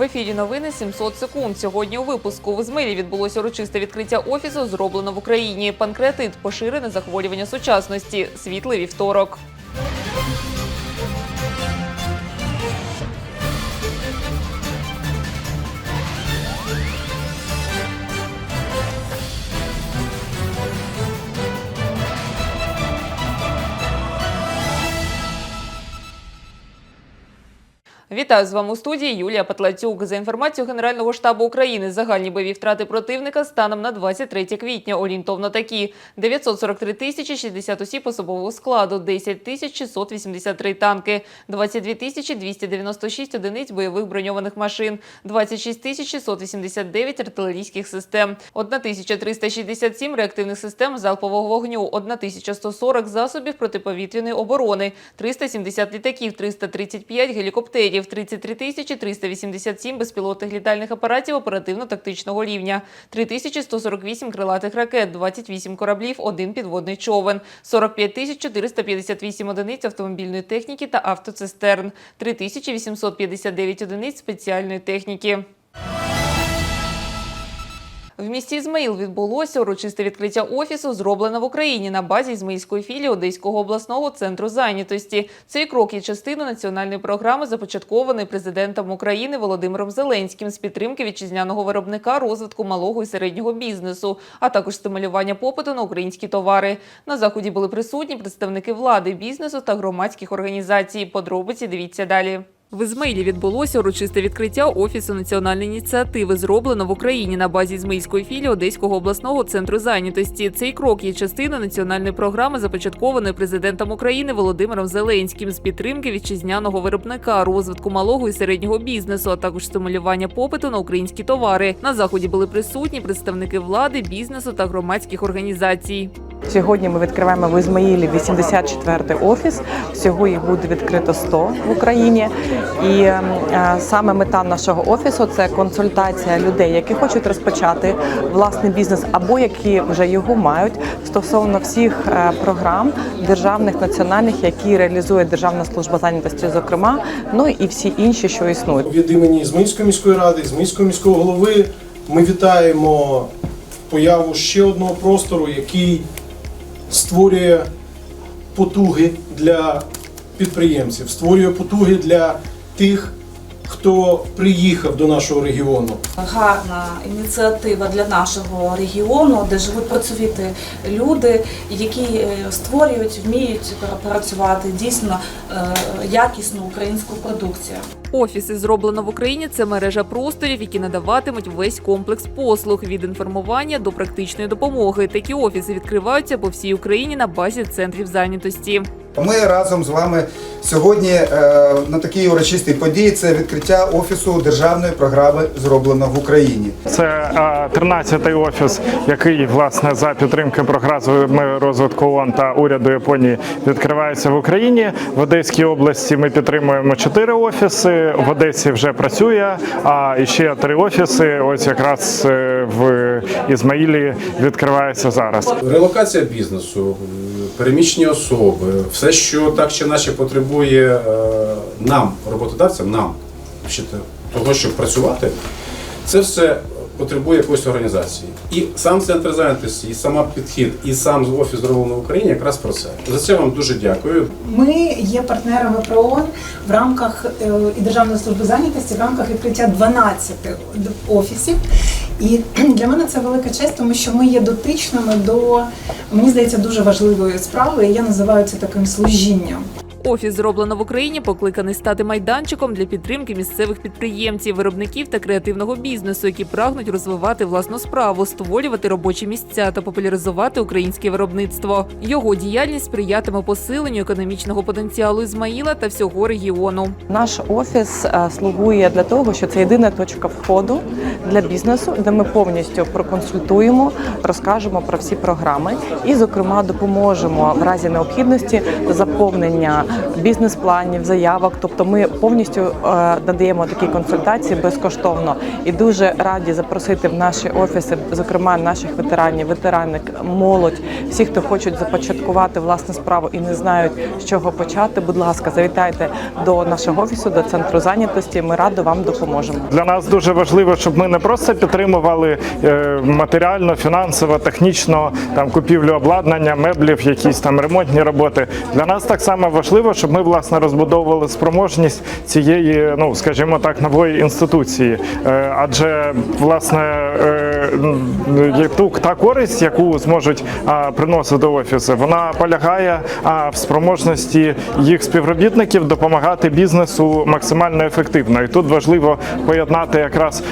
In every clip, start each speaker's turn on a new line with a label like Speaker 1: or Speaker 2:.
Speaker 1: В ефірі новини 700 секунд. Сьогодні у випуску в змирі відбулося урочисте відкриття офісу, зроблено в Україні. Панкреатит – поширене захворювання сучасності. Світлий вівторок. Вітаю з вами у студії. Юлія Патлатюк. За інформацією Генерального штабу України, загальні бойові втрати противника станом на 23 квітня. Орієнтовно такі: 943 тисячі 60 осіб особового складу, 10 тисяч 683 танки, 22 тисячі 296 одиниць бойових броньованих машин, 26 тисяч 689 артилерійських систем, 1367 реактивних систем залпового вогню, 1140 засобів протиповітряної оборони, 370 літаків, 335 гелікоптерів, 33 тисячі 387 безпілотних літальних апаратів оперативно-тактичного рівня, 3148 крилатих ракет, 28 кораблів, один підводний човен, 45 тисяч 458 одиниць автомобільної техніки та автоцистерн, 3859 одиниць спеціальної техніки. В місті Ізмаїл відбулося урочисте відкриття офісу, зроблено в Україні на базі Ізмаїльської філії Одеського обласного центру зайнятості. Цей крок є частиною національної програми, започаткованої президентом України Володимиром Зеленським з підтримки вітчизняного виробника розвитку малого і середнього бізнесу, а також стимулювання попиту на українські товари. На заході були присутні представники влади, бізнесу та громадських організацій. Подробиці дивіться далі. В Ізмаїлі відбулося урочисте відкриття офісу національної ініціативи, зроблено в Україні на базі Ізмаїльської філії Одеського обласного центру зайнятості. Цей крок є частиною національної програми, започаткованої президентом України Володимиром Зеленським з підтримки вітчизняного виробника, розвитку малого і середнього бізнесу, а також стимулювання попиту на українські товари. На заході були присутні представники влади, бізнесу та громадських організацій.
Speaker 2: Сьогодні ми відкриваємо в Ізмаїлі 84-й офіс. Всього їх буде відкрито 100 в Україні. І е, саме мета нашого офісу це консультація людей, які хочуть розпочати власний бізнес або які вже його мають стосовно всіх е, програм державних національних, які реалізує Державна служба зайнятості, зокрема, ну і всі інші, що існують.
Speaker 3: Від імені Ізмаїльської міської ради, Ізмаїльського міського голови ми вітаємо появу ще одного простору, який створює потуги для підприємців, створює потуги для тих, хто приїхав до нашого регіону.
Speaker 4: гарна ініціатива для нашого регіону, де живуть працьовіті люди, які е, створюють, вміють працювати дійсно е, якісну українську продукцію.
Speaker 1: Офіси зроблено в Україні. Це мережа просторів, які надаватимуть весь комплекс послуг від інформування до практичної допомоги. Такі офіси відкриваються по всій Україні на базі центрів зайнятості.
Speaker 5: Ми разом з вами сьогодні е, на такій урочистій події це відкриття офісу державної програми зроблено в Україні.
Speaker 6: Це е, 13-й офіс, який власне за підтримки програми розвитку ООН та уряду Японії відкривається в Україні. В Одеській області ми підтримуємо чотири офіси. В Одесі вже працює. А ще три офіси. Ось якраз е, в Ізмаїлі відкривається зараз.
Speaker 3: Релокація бізнесу, переміщені особи, все, що так чи наче потребує е, нам, роботодавцям, нам того, щоб працювати, це все потребує якоїсь організації. І сам центр зайнятості, і сама підхід, і сам офіс зроблено в Україні якраз про це. За це вам дуже дякую.
Speaker 7: Ми є партнерами ПРООН в рамках е, і Державної служби зайнятості в рамках відкриття 12 офісів. І для мене це велика честь, тому що ми є дотичними до мені здається дуже важливої справи. і Я називаю це таким служінням.
Speaker 1: Офіс зроблено в Україні, покликаний стати майданчиком для підтримки місцевих підприємців, виробників та креативного бізнесу, які прагнуть розвивати власну справу, створювати робочі місця та популяризувати українське виробництво. Його діяльність сприятиме посиленню економічного потенціалу Ізмаїла та всього регіону.
Speaker 2: Наш офіс е, слугує для того, що це єдина точка входу для бізнесу, де ми повністю проконсультуємо, розкажемо про всі програми і, зокрема, допоможемо в разі необхідності заповнення бізнес-планів, заявок. Тобто ми повністю е, надаємо такі консультації безкоштовно і дуже раді запросити в наші офіси, зокрема наших ветеранів, ветерани, молодь, всі, хто хочуть започаткувати власну справу і не знають, з чого почати. Будь ласка, завітайте до нашого офісу, до центру зайнятості. Ми радо вам допоможемо.
Speaker 6: Для нас дуже важливо, щоб ми не просто підтримували е, матеріально, фінансово, технічно там купівлю обладнання, меблів, якісь там ремонтні роботи. Для нас так само важливо, щоб ми власне розбудовували спроможність цієї, ну скажімо так, нової інституції. Е, Адже власне е, ту та користь, яку зможуть приносити офіси, вона полягає в спроможності їх співробітників допомагати бізнесу максимально ефективно. І тут важливо поєднати якраз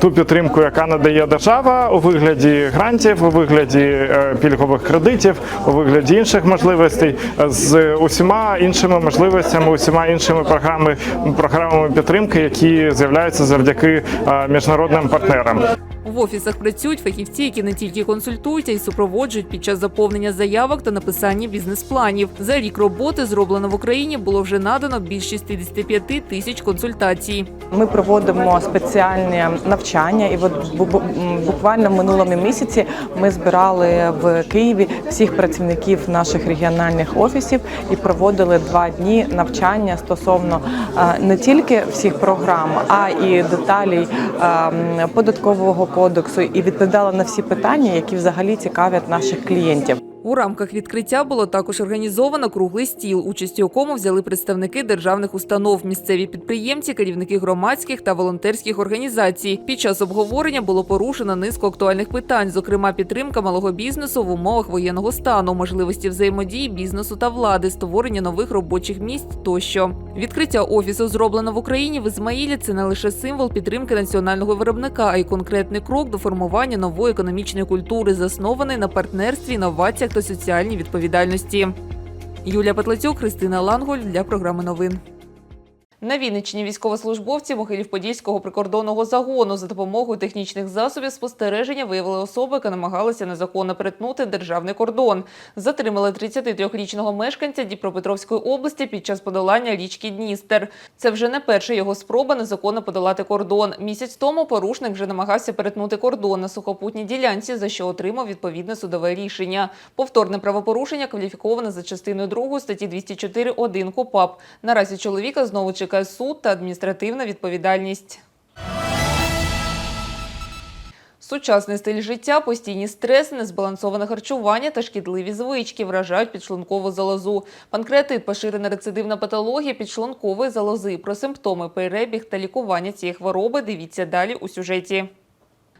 Speaker 6: ту підтримку, яка надає держава у вигляді грантів, у вигляді е, пільгових кредитів, у вигляді інших можливостей з усіма іншими можливостями, усіма іншими програми, програмами підтримки, які з'являються завдяки е, міжнародним партнерам.
Speaker 1: В офісах працюють фахівці, які не тільки консультують, а й супроводжують під час заповнення заявок та написання бізнес-планів. За рік роботи зроблено в Україні було вже надано більш 65 тисяч консультацій.
Speaker 2: Ми проводимо спеціальні навчання, і от буквально в минулому місяці ми збирали в Києві всіх працівників наших регіональних офісів і проводили два дні навчання стосовно не тільки всіх програм, а і деталей податкового кодексу, і відповідала на всі питання, які взагалі цікавлять наших клієнтів.
Speaker 1: У рамках відкриття було також організовано круглий стіл, участь у якому взяли представники державних установ, місцеві підприємці, керівники громадських та волонтерських організацій. Під час обговорення було порушено низку актуальних питань, зокрема підтримка малого бізнесу в умовах воєнного стану, можливості взаємодії бізнесу та влади, створення нових робочих місць тощо. Відкриття офісу зроблено в Україні в Ізмаїлі. Це не лише символ підтримки національного виробника, а й конкретний крок до формування нової економічної культури, заснований на партнерстві, інноваціях та соціальній відповідальності. Юлія Петлацюк, Христина Ланголь для програми новин. На Вінниччині військовослужбовці Могилів-Подільського прикордонного загону за допомогою технічних засобів спостереження виявили особу, яка намагалася незаконно перетнути державний кордон. Затримали 33-річного мешканця Дніпропетровської області під час подолання річки Дністер. Це вже не перша його спроба незаконно подолати кордон. Місяць тому порушник вже намагався перетнути кордон на сухопутній ділянці, за що отримав відповідне судове рішення. Повторне правопорушення кваліфіковане за частиною 2 статті 204.1 КУПАП. Наразі чоловіка знову чекає суд та адміністративна відповідальність. Сучасний стиль життя, постійні стреси, незбалансоване харчування та шкідливі звички вражають підшлункову залозу. Панкреатит – поширена рецидивна патологія підшлункової залози. Про симптоми, перебіг та лікування цієї хвороби дивіться далі у сюжеті.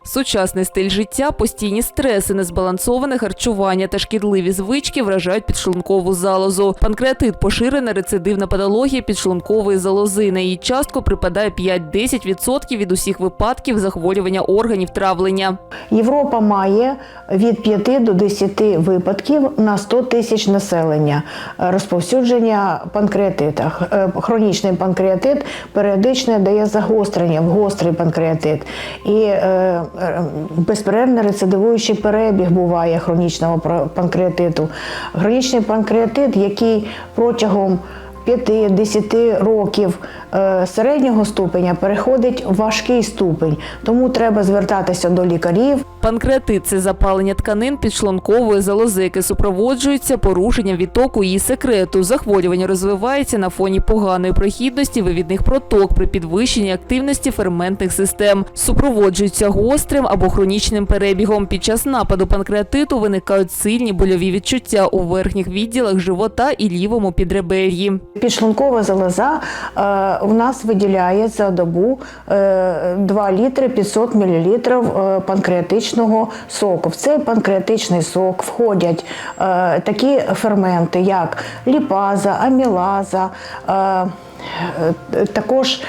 Speaker 1: Сучасний стиль життя, постійні стреси, незбалансоване харчування та шкідливі звички вражають підшлункову залозу. Панкреатит – поширена рецидивна патологія підшлункової залози. На її частку припадає 5-10% від усіх випадків захворювання органів травлення.
Speaker 8: Європа має від 5 до 10 випадків на 100 тисяч населення розповсюдження панкреатита. Е, Хронічний панкреатит періодично дає загострення в гострий панкреатит. І е, безперервно рецидивуючий перебіг буває хронічного панкреатиту. Хронічний панкреатит, який протягом 5-10 років е, середнього ступеня переходить в важкий ступень, тому треба звертатися до лікарів.
Speaker 1: Панкреатит – це запалення тканин підшлункової залози, яке супроводжується порушенням відтоку її секрету. Захворювання розвивається на фоні поганої прохідності вивідних проток при підвищенні активності ферментних систем. Супроводжується гострим або хронічним перебігом. Під час нападу панкреатиту виникають сильні больові відчуття у верхніх відділах живота і лівому підребер'ї.
Speaker 8: Підшлункова залоза е, у нас виділяє за добу е, 2 літри 500 мл е, панкреатичного соку. В цей панкреатичний сок входять е, такі ферменти, як ліпаза, амілаза, е, е, також е,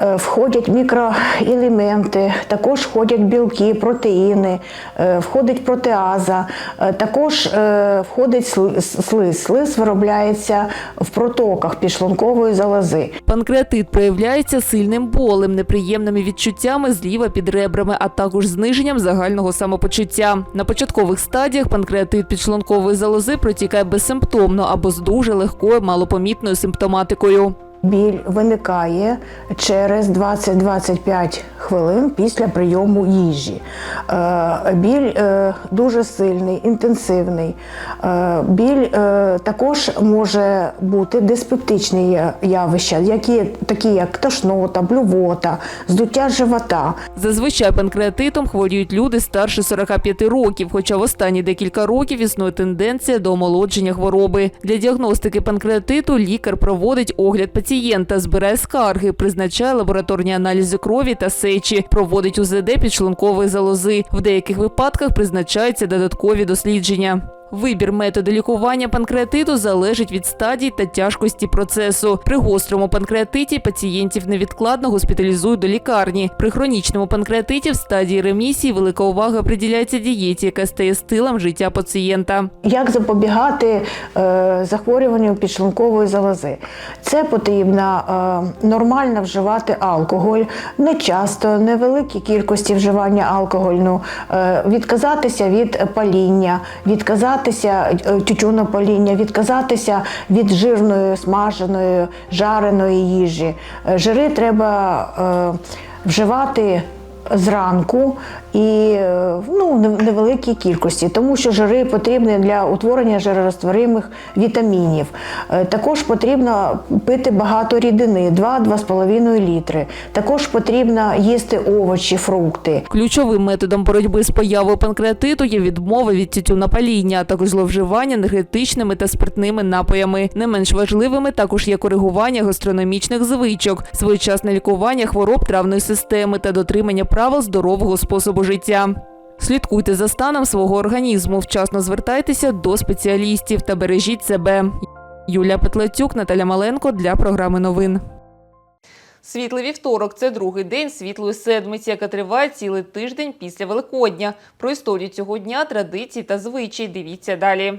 Speaker 8: входять мікроелементи, також входять білки, протеїни, е, входить протеаза, е, також е, входить сли- слиз. Слиз виробляється в протоках підшлункової залози.
Speaker 1: Панкреатит проявляється сильним болем, неприємними відчуттями зліва під ребрами, а також зниженням загального самопочуття. На початкових стадіях панкреатит підшлункової залози протікає безсимптомно або з дуже легкою малопомітною симптоматикою.
Speaker 8: Біль виникає через 20-25 хвилин після прийому їжі. Е, Біль е, дуже сильний, інтенсивний. Е, Біль також може бути диспептичні явища, які, такі як тошнота, блювота, здуття живота.
Speaker 1: Зазвичай панкреатитом хворіють люди старше 45 років, хоча в останні декілька років існує тенденція до омолодження хвороби. Для діагностики панкреатиту лікар проводить огляд пацієнта, збирає скарги, призначає лабораторні аналізи крові та сечі, проводить УЗД підшлункової залози. В деяких випадках призначаються додаткові дослідження. Вибір методу лікування панкреатиту залежить від стадій та тяжкості процесу. При гострому панкреатиті пацієнтів невідкладно госпіталізують до лікарні. При хронічному панкреатиті в стадії ремісії велика увага приділяється дієті, яка стає стилем життя пацієнта.
Speaker 8: Як запобігати е, захворюванню підшлункової залози? Це потрібно е, нормально вживати алкоголь, не часто, невеликі кількості вживання алкогольну, е, відказатися від паління, відказатися е, тютюнопаління, відказатися від жирної, смаженої, жареної їжі. Е, Жири треба е, вживати зранку і е, ну, невеликій кількості, тому що жири потрібні для утворення жиророзтворимих вітамінів. Е, Також потрібно пити багато рідини 2-2,5 літри. Також потрібно їсти овочі, фрукти.
Speaker 1: Ключовим методом боротьби з появою панкреатиту є відмова від тютюнопаління, а також зловживання енергетичними та спиртними напоями. Не менш важливими також є коригування гастрономічних звичок, своєчасне лікування хвороб травної системи та дотримання правил здорового способу життя. Слідкуйте за станом свого організму, вчасно звертайтеся до спеціалістів та бережіть себе. Юлія Петлецюк, Наталя Маленко для програми новин. Світлий вівторок це другий день світлої седмиці, яка триває цілий тиждень після Великодня. Про історію цього дня, традиції та звичаї дивіться далі.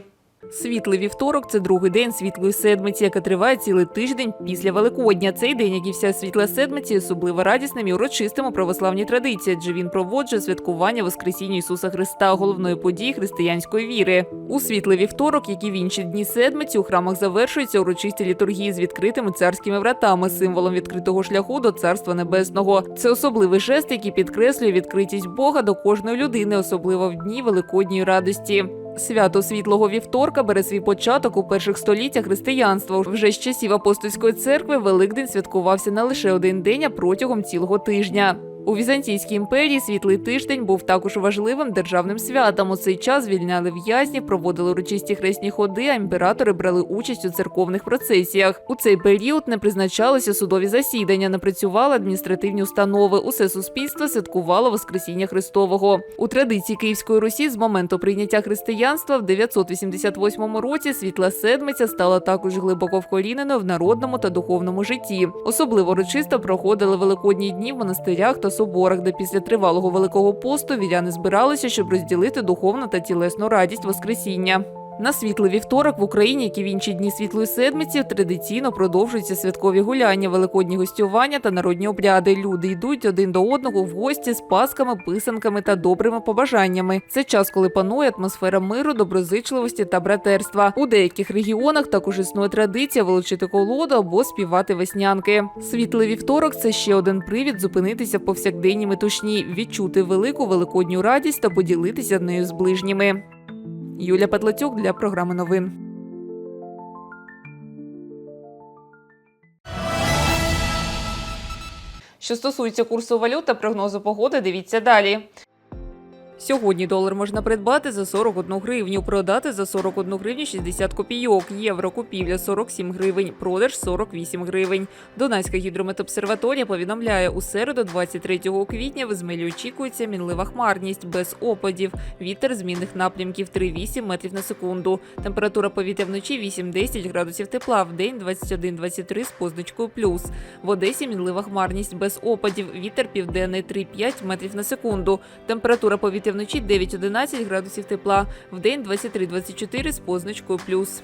Speaker 1: Світлий вівторок це другий день світлої седмиці, яка триває цілий тиждень після Великодня. Цей день, як і вся світла седмиці, особливо радісним і урочистим у православній традиції, адже він проводжує святкування Воскресіння Ісуса Христа, головної події християнської віри. У світлий вівторок, як і в інші дні седмиці, у храмах завершуються урочисті літургії з відкритими царськими вратами, символом відкритого шляху до Царства Небесного. Це особливий жест, який підкреслює відкритість Бога до кожної людини, особливо в дні Великодньої радості. Свято світлого вівторка бере свій початок у перших століттях християнства. Вже з часів апостольської церкви Великдень святкувався не лише один день, а протягом цілого тижня. У Візантійській імперії світлий тиждень був також важливим державним святом. У цей час звільняли в'язнів, проводили урочисті хресні ходи, а імператори брали участь у церковних процесіях. У цей період не призначалися судові засідання, не працювали адміністративні установи. Усе суспільство святкувало Воскресіння Христового. У традиції Київської Русі з моменту прийняття християнства в 988 році світла седмиця стала також глибоко вкоріненою в народному та духовному житті. Особливо урочисто проходили великодні дні в монастирях та соборах, де після тривалого великого посту віряни збиралися, щоб розділити духовну та тілесну радість Воскресіння. На світлий вівторок в Україні, як і в інші дні світлої седмиці, традиційно продовжуються святкові гуляння, великодні гостювання та народні обряди. Люди йдуть один до одного в гості з пасками, писанками та добрими побажаннями. Це час, коли панує атмосфера миру, доброзичливості та братерства. У деяких регіонах також існує традиція вилучити колоду або співати веснянки. Світлий вівторок це ще один привід зупинитися в повсякденній метушні, відчути велику великодню радість та поділитися нею з ближніми. Юля Петлацюк для програми новин. Що стосується курсу валют прогнозу погоди, дивіться далі. Сьогодні долар можна придбати за 41 гривню, продати за 41 гривню 60 копійок, євро купівля 47 гривень, продаж 48 гривень. Донецька гідрометобсерваторія повідомляє, у середу 23 квітня в Ізмаїлі очікується мінлива хмарність без опадів. Вітер змінних напрямків 3-8 метрів на секунду. Температура повітря вночі 8-10 градусів тепла, в день 21-23 з позначкою плюс. В Одесі мінлива хмарність без опадів. Вітер південний 3-5 метрів на секунду. Температура повітря вночі 9-11 градусів тепла, в день 23-24 з позначкою плюс.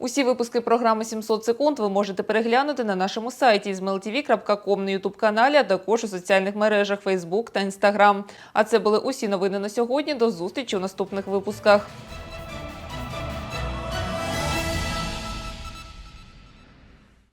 Speaker 1: Усі випуски програми 700 секунд ви можете переглянути на нашому сайті zmltv.com на ютуб каналі, а також у соціальних мережах Facebook та Instagram. А це були усі новини на сьогодні. До зустрічі у наступних випусках.